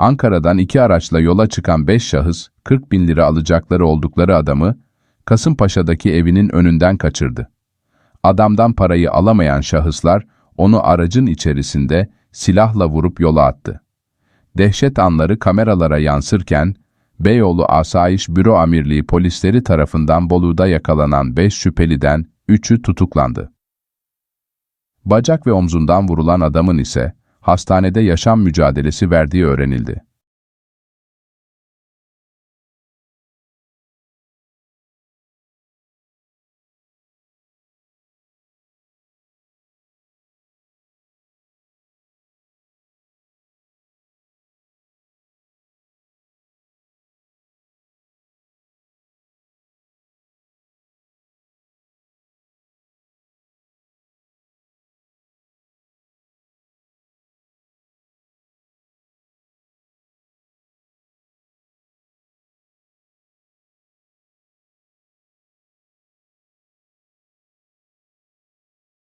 Ankara'dan iki araçla yola çıkan beş şahıs, 40 bin lira alacakları oldukları adamı, Kasımpaşa'daki evinin önünden kaçırdı. Adamdan parayı alamayan şahıslar, onu aracın içerisinde silahla vurup yola attı. Dehşet anları kameralara yansırken, Beyoğlu Asayiş Büro Amirliği polisleri tarafından Bolu'da yakalanan 5 şüpheliden 3'ü tutuklandı. Bacak ve omzundan vurulan adamın ise hastanede yaşam mücadelesi verdiği öğrenildi.